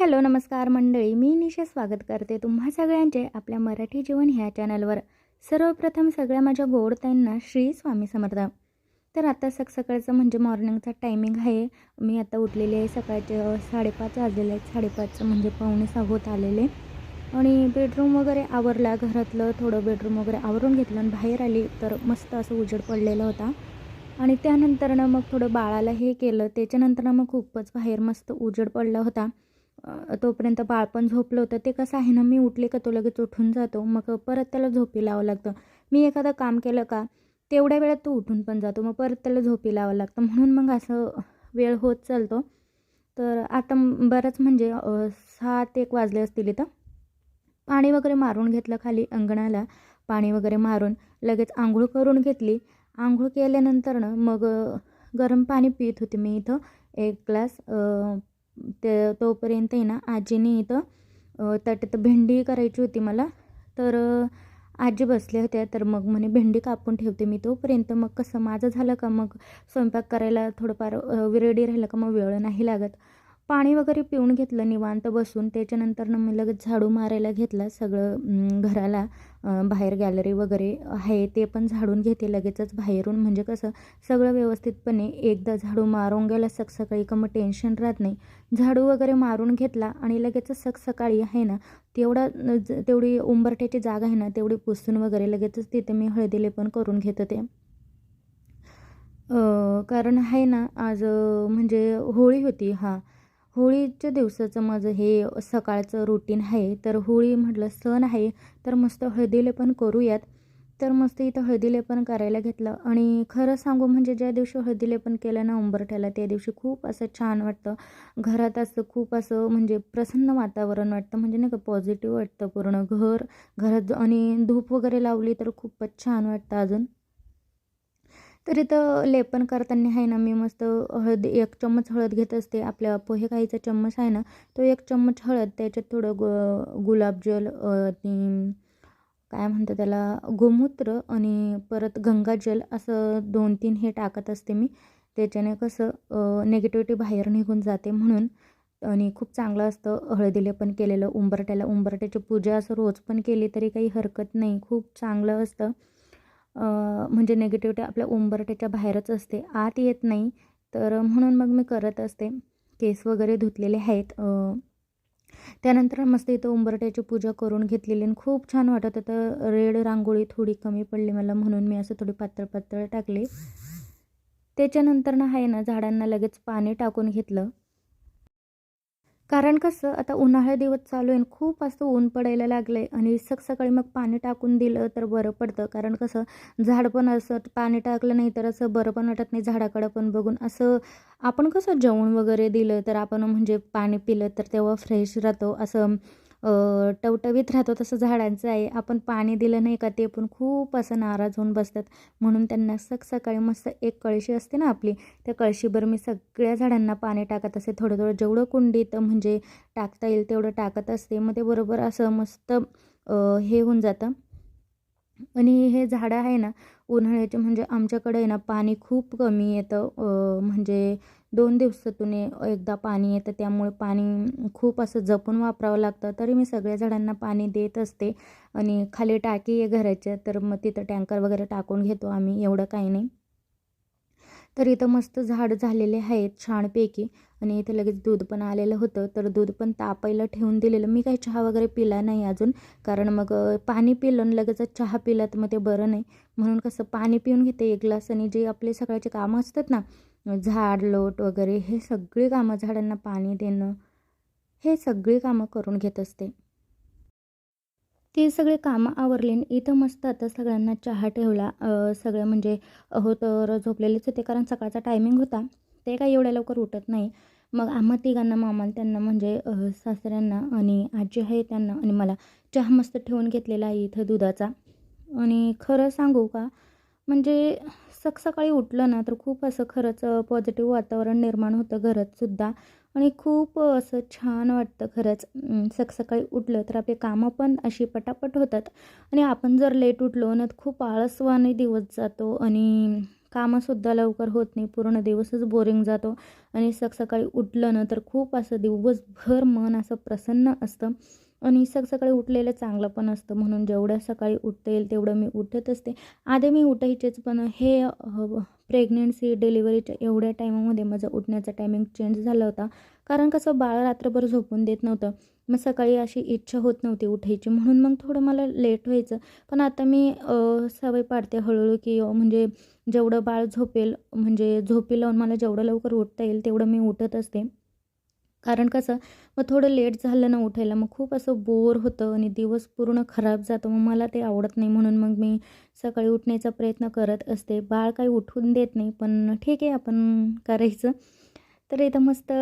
Hello नमस्कार मंडळी. मी निशा स्वागत करते तुम्हा सगळ्यांचे आपल्या मराठी जीवन ह्या चॅनलवर. सर्वप्रथम सगळ्या माझ्या गोडताईंना श्री स्वामी समर्थ. तर आता सक सकाळचं म्हणजे मॉर्निंगचा टायमिंग आहे. मी आता उठलेले आहे सकाळचे साडेपाच वाजलेले आहेत. साडेपाच म्हणजे पाहुणे सहा होत आलेले. आणि बेडरूम वगैरे आवरला घरातलं थोडं बेडरूम वगैरे आवरून घेतलं आणि बाहेर आली तर मस्त असं उजेड पडलेला होता. आणि त्यानंतरनं मग थोडं बाळाला हे केलं. त्याच्यानंतरनं मग खूपच बाहेर मस्त उजेड पडला होता. तोपर्यंत बाळ पण झोपलं होतं. ते कसं आहे ना मी उठले का तो लगेच उठून जातो. मग परत त्याला झोपी लावावं लागतं. मी एखादं काम केलं का तेवढ्या वेळात तो उठून पण जातो. मग परत त्याला झोपी लावावं लागतं. म्हणून मग असं वेळ होत चालतो. तर आता बरंच म्हणजे सात एक वाजले असतील इथं. पाणी वगैरे मारून घेतलं खाली अंगणाला. पाणी वगैरे मारून लगेच आंघोळ करून घेतली. आंघोळ केल्यानंतरनं मग गरम पाणी पित होते मी इथं. एक ग्लास ते तोपर्यंत आहे ना आजीने इथं त्यात भेंडी करायची होती मला. तर आजी बसल्या होत्या. तर मग म्हणे भेंडी कापून ठेवते मी तोपर्यंत. मग कसं माझं झालं का? मग स्वयंपाक करायला थोडंफार रेडी राहिलं का? मग वेळ नाही लागत. पाणी वगैरे पिऊन घेतलं निवांत बसून. त्याच्यानंतर मग लगेच झाडू मारायला घेतला सगळं घराला बाहेर गॅलरी वगैरे आहे ते पण झाडून घेते लगेचच बाहेरून. म्हणजे कसं सगळं व्यवस्थितपणे एकदा झाडू मारून गेला सकसकाळी का मग टेन्शन राहत नाही. झाडू वगैरे मारून घेतला आणि लगेचच सक सकाळी आहे ना तेवढा ज- तेवढी उंबरठ्याची जागा आहे ना तेवढी पुसून वगैरे लगेचच तिथे मी हळदीले पण करून घेत होते. कारण आहे ना आज म्हणजे होळी होती हां. होळीच्या दिवसाचं माझं हे सकाळचं रुटीन आहे. तर होळी म्हटलं सण आहे. तर मस्त हळदीले पण करूयात. तर मस्त इथं हळदीले पण करायला घेतलं. आणि खरं सांगू म्हणजे ज्या दिवशी हळदीले पण केलं ना उंबरठ्याला त्या दिवशी खूप असं छान वाटतं. घरात असं खूप असं म्हणजे प्रसन्न वातावरण वाटतं. म्हणजे नाही का पॉझिटिव्ह वाटतं पूर्ण घर. घरात आणि धूप वगैरे लावली तर खूपच छान वाटतं अजून. तर इथं लेपन करताना आहे ना मी मस्त हळद एक चम्मच हळद घेत असते. आपल्या पोहे खायचा चम्मच आहे ना तो एक चम्मच हळद त्याच्यात थोडं गु गुलाबजल काय म्हणतं त्याला गोमूत्र आणि परत गंगाजल असं दोन तीन हे टाकत असते मी. त्याच्याने कसं नेगेटिव्हिटी बाहेर निघून जाते म्हणून. आणि खूप चांगलं असतं हळदीले पण केलेलं उंबरट्याला उंबरट्याची पूजा असं रोज पण केली तरी काही हरकत नाही. खूप चांगलं असतं. म्हणजे नेगेटिव्हिटी आपल्या उंबरट्याच्या बाहेरच असते. आत येत नाही. तर म्हणून मग मी करत असते. केस वगैरे धुतलेले आहेत. त्यानंतर मस्त इथं उंबरट्याची पूजा करून घेतलेली आणि खूप छान वाटत होतं. रेड रांगोळी थोडी कमी पडली मला म्हणून मी असं थोडी पातळ पातळ टाकली. त्याच्यानंतर ना आहे ना झाडांना लगेच पाणी टाकून घेतलं. कारण कसं आता उन्हाळ्या दिवस चालू आहे आणि खूप असं ऊन पडायला लागलं आहे आणि सक सकाळी मग पाणी टाकून दिलं तर बरं पडतं. कारण कसं झाड पण असं पाणी टाकलं नाही तर असं बरं पण वाटत नाही झाडाकडं पण बघून. असं आपण कसं जेवण वगैरे दिलं तर आपण म्हणजे पाणी पिलं तर तेव्हा फ्रेश राहतो. असं टवटवीत राहतो तसं झाडांचं आहे. आपण पाणी दिलं नाही का ते पण खूप असं नाराज होऊन बसतात. म्हणून त्यांना सक सकाळी मस्त एक कळशी असते ना आपली त्या कळशीभर मी सगळ्या झाडांना पाणी टाकत असते. थोडं थोडं जेवढं कुंडीत म्हणजे टाकता येईल तेवढं टाकत असते. मग ते बरोबर असं मस्त हे होऊन जातं. आणि हे झाडं आहे ना उन्हाळ्याचे म्हणजे आमच्याकडे आहे ना पाणी खूप कमी येतं. म्हणजे दोन दिवसातून एकदा पाणी येतं त्यामुळे पाणी खूप असं जपून वापरावं लागतं. तरी मी सगळ्या झाडांना पाणी देत असते आणि खाली टाकी आहे घराच्या तर मग तिथं टँकर वगैरे टाकून घेतो आम्ही एवढं काही नाही. तर इथं मस्त झाड झालेले आहेत छानपैकी. आणि इथे लगेच दूध पण आलेलं होतं. तर दूध पण तापायला ठेवून दिलेलं. मी काही चहा वगैरे पिला नाही अजून. कारण मग पाणी पिलं आणि लगेच चहा पिला तर मग ते बरं नाही. म्हणून कसं पाणी पिऊन घेते एक ग्लास आणि जे आपले सकाळचे कामं असतात ना झाड लोट वगैरे हे सगळी कामं झाडांना पाणी देणं हे सगळी कामं करून घेत असते. ती सगळी कामं आवरली आणि इथं मस्त आता सगळ्यांना चहा ठेवला. सगळं म्हणजे हो तर झोपलेलेच होते कारण सकाळचा टायमिंग होता. ते काय एवढ्या लवकर उठत नाही. मग आम्हा तिघांना मामाला त्यांना म्हणजे सासऱ्यांना आणि आजी आहे त्यांना आणि मला चहा मस्त ठेवून घेतलेला आहे इथं दुधाचा. आणि खरं सांगू का म्हणजे सक सकाळी उठलं ना तर खूप असं खरंच पॉझिटिव्ह वातावरण निर्माण होतं घरातसुद्धा आणि खूप असं छान वाटतं खरंच. अं, सकाळी उठलं तर आपली कामं पण अशी पटापट होतात. आणि आपण जर लेट उठलो ना तर खूप आळसवाने दिवस जातो आणि कामंसुद्धा लवकर होत नाही. पूर्ण दिवसच बोरिंग जातो. आणि सकाळी उठलं ना तर खूप असं दिवसभर मन असं प्रसन्न असतं. आणि सकाळी उठलेलं चांगलं पण असतं. म्हणून जेवढं सकाळी उठता येईल तेवढं मी उठत असते. आधी मी उठायचेच पण हे प्रेग्नेन्सी डिलिव्हरीच्या एवढ्या टायमामध्ये माझं उठण्याचा टायमिंग चेंज झाला होता. कारण कसं बाळ रात्रभर झोपून देत नव्हतं. मग सकाळी अशी इच्छा होत नव्हती उठायची. म्हणून मग थोडं मला लेट व्हायचं. पण आता मी सवय पाडते हळूहळू की म्हणजे जेवढं बाळ झोपेल म्हणजे झोपी लावून मला जेवढं लवकर उठता येईल तेवढं मी उठत असते. कारण कसं मग थोडं लेट झालं ना उठायला मग खूप असं बोर होतं आणि दिवस पूर्ण खराब जातो. मग मला ते आवडत नाही. म्हणून मग मी सकाळी उठण्याचा प्रयत्न करत असते. बाळ काही उठून देत नाही पण ठीक आहे आपण करायचं. तर इथं मस्त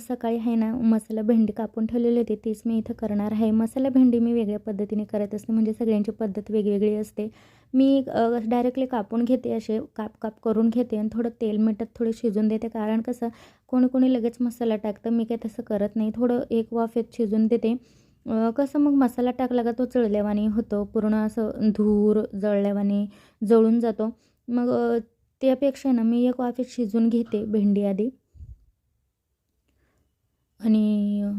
सकाळी आहे ना मसाला भेंडी कापून ठेवलेली होती. तीच मी इथं करणार आहे. मसाला भेंडी मी वेगळ्या पद्धतीने करत असते. म्हणजे सगळ्यांची पद्धत वेगवेगळी असते. मी डायरेक्टली कापून घेते असे काप काप करून घेते आणि थोडं तेल मिठात थोडं शिजून देते. कारण कसं कोणी कोणी लगेच मसाला टाकतं. मी काही तसं करत नाही. थोडं एक वाफेत शिजून देते. कसं मग मसाला टाकला का तो चळल्यावानी होतो. पूर्ण असं धूर जळल्यावाने जळून जातो. मग त्यापेक्षा ना मी एक वाफेत शिजून घेते भेंडी आधी. आणि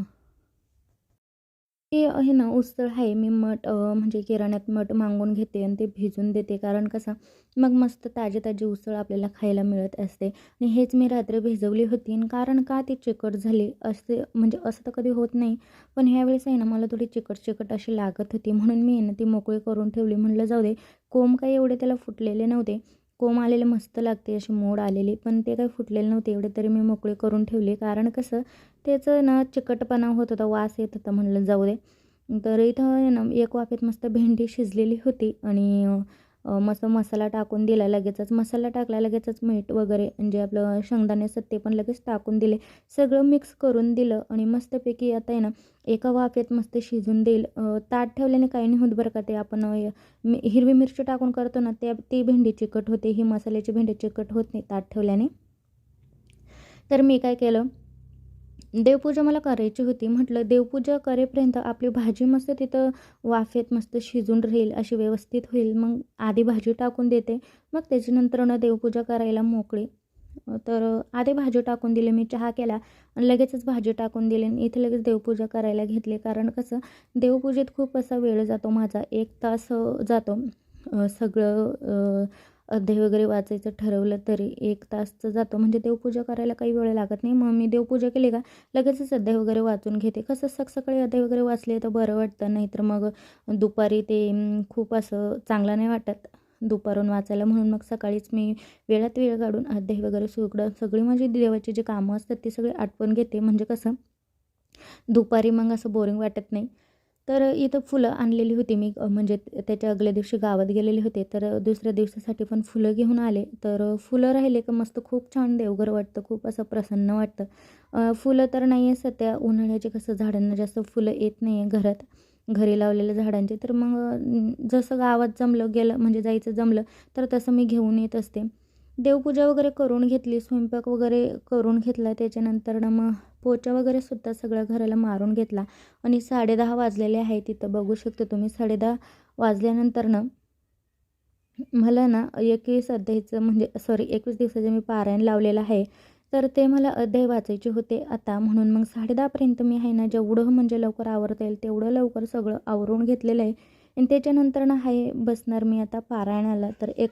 ते आहे ना उसळ आहे. मी मठ म्हणजे किराण्यात मठ मागून घेते आणि ते भिजून देते. कारण कसं मग मस्त ताजे ताजी उसळ आपल्याला खायला मिळत असते. आणि हेच मी रात्री भिजवली होती आणि कारण का ती चिकट झाली असते म्हणजे असं तर कधी होत नाही. पण ह्यावेळेस आहे ना मला थोडी चिकट चिकट अशी लागत होती. म्हणून मी ना ती मोकळी करून ठेवली. म्हणलं जाऊ दे कोंब काही एवढे त्याला फुटलेले नव्हते. कोंब आलेले मस्त लागते अशी मोड आलेली. पण ते काही फुटलेले नव्हते एवढे तरी मी मोकळे करून ठेवले. कारण कसं त्याचं ना चिकटपणा होत होता वास येत होता म्हणलं जाऊ दे. तर इथं ना एक वाफेत मस्त भेंडी शिजलेली होती आणि मस्त मसाला टाकून दिला लगेचच मसाला टाकला लगेचच मीठ वगैरे म्हणजे आपलं शेंगदाणे ते पण लगेच टाकून दिले. सगळं मिक्स करून दिलं आणि मस्तपैकी आता आहे ना एका वाफेत मस्त शिजून देईल. ताट ठेवल्याने काही नाही होत बरं का ते आपण हिरवी मिरची टाकून करतो ना त्या ती भेंडी चिकट होते. ही मसाल्याची भेंडी चिकट होत नाही ताट ठेवल्याने. तर मी काय केलं देवपूजा मला करायची होती. म्हटलं देवपूजा करेपर्यंत आपली भाजी मस्त तिथं वाफेत मस्त शिजून राहील अशी व्यवस्थित होईल. मग आधी भाजी टाकून देते. मग त्याच्यानंतर न देवपूजा करायला मोकळी. तर आधी भाजी टाकून दिली मी चहा केला आणि लगेचच भाजी टाकून दिली आणि इथे लगेच देवपूजा करायला घेतली. कारण कसं देवपूजेत खूप असा वेळ जातो माझा. एक तास जातो. सगळं अध्याय वगैरे वाचायचं ठरवलं तरी एक तासचं जातो. म्हणजे देवपूजा करायला काही वेळ लागत नाही. मग मी देवपूजा केली का लगेचच अध्याय वगैरे वाचून घेते. कसं सकाळी अध्याय वगैरे वाचले तर बरं वाटतं. नाहीतर मग दुपारी ते खूप असं चांगलं नाही वाटत दुपारून वाचायला. म्हणून मग सकाळीच मी वेळात वेळ काढून अध्याय वगैरे सुकडं सगळी माझी देवाची जी कामं असतात ती सगळी आठवण घेते. म्हणजे कसं दुपारी मग असं बोरिंग वाटत नाही. तर इथं फुलं आणलेली होती मी म्हणजे त्याच्या अगल्या दिवशी गावात गेलेले होते. तर दुसऱ्या दिवसासाठी पण फुलं घेऊन आले. तर फुलं राहिले का मस्त खूप छान देवघर वाटतं खूप असं प्रसन्न वाटतं. फुलं तर नाही आहे सध्या उन्हाळ्याचे कसं झाडांना जास्त फुलं येत नाही आहे घरात. घरी लावलेल्या झाडांचे. तर मग जसं गावात जमलं गेलं म्हणजे जायचं जमलं तर तसं मी घेऊन येत असते. देवपूजा वगैरे करून घेतली स्वयंपाक वगैरे करून घेतला त्याच्यानंतरनं मग पोचा वगैरे सुद्धा सगळ्या घराला मारून घेतला. आणि साडेदहा वाजलेले आहे तिथं बघू शकते तुम्ही साडेदहा वाजल्यानंतर ना मला ना एकवीस अध्यायचं म्हणजे सॉरी एकवीस दिवसाचं मी पारायण लावलेलं आहे. तर ते मला अध्याय वाचायचे होते आता म्हणून मग साडेदहापर्यंत मी आहे ना जेवढं म्हणजे लवकर आवरता येईल तेवढं लवकर सगळं आवरून घेतलेलं आहे. आणि त्याच्यानंतर ना आहे बसणार मी आता पारायणाला. तर एक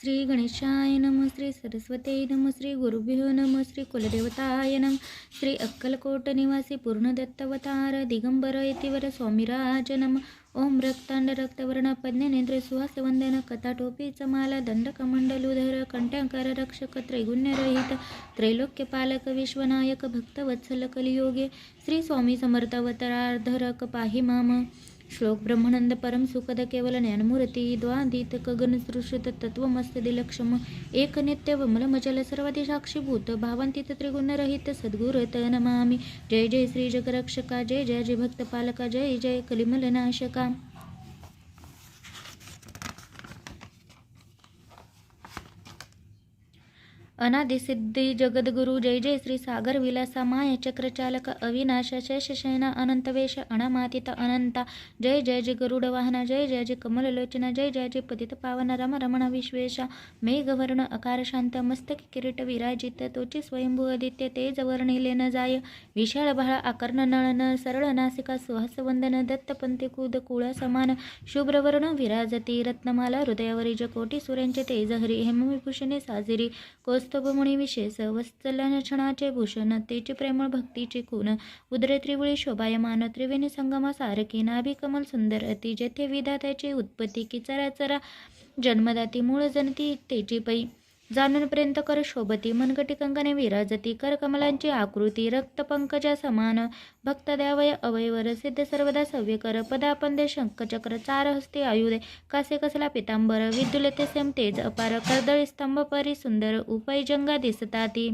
श्री गणेशाय नम श्री सरस्वती नम श्री गुरुभ्यो नम श्री कुलदेवताय नम श्री अक्कलकोट निवासी पूर्णदत्तवतार दिगंबर यतिवर स्वामीराज नम। ओम रक्तांड रक्तवर्ण पद्मनेंद्र सुहासवंदन कथाटोपीच माला दंडकमंडलुधर कंट्यांकर रक्षक त्रैगुण्यरहित त्रैलोक्यपालक विश्वनायक भक्तवत्सल कलियोगे श्री स्वामी समर्थवतरार्धरक पाहि माम। श्लोक ब्रह्मानंद परम सुखद केवल ज्ञानमूर्ती द्वादित गगन सृष्ट तत्वमस्त दिलक्षम एक नित्य विमलमचल सर्वाधी साक्षीभूत भावांतित त्रिगुणरहित सद्गुर नमामि। जय जय श्री जगरक्षका जय जय जय भक्तपालका जय जय कलिमलनाशका। अनादिसिद्धी जगद्गुरु जय जय श्री सागर विलासा माय चक्रचालक अविनाश शेषशयना अनंतवेश अनामातित अनंता जय जय जय गरुड वाहना जय जय जय कमललोचना जय जय जय पतित पावन रम रमण विश्वेश मेघवर्ण अकार शांत मस्तक किरीट विराजित तोची स्वयंभू आदित्य तेज वर्णिले न जाय विशाळ भाळ आकर्ण नळन सरळ नासिका सुहासवंदन दत्तपंथी कुद कुळ समान शुभ्रवर्ण विराजती रत्नमाला हृदयावरी कोटी सूर्यांचे तेज हरी हेमविभूषणे साजिरी कौस्तुभमुनी विशेष वत्सलक्षणाचे भूषण तेचे प्रेमळ भक्तीचे खून उदरे त्रिवळी शोभायमान त्रिवेणी संगमा सारखी नाभी कमल सुंदर अति जेथे विधात्याची उत्पत्ती किचरा चरा जन्मदाती मूळ जनती तेची पै जाणूनपर्यंत कर शोभती मनगटी कंकणे विराजती कर कमलांची आकृती रक्तपंकजा समान भक्त द्यावय अवयवर सिद्ध सर्वदा सव्य कर पदापंदे शंखचक्र चार हस्ते आयुधे कासे कसला पितांबर विद्युलते सेम तेज अपार कर्दळी स्तंभ परी सुंदर उपयजंगा दिसताती.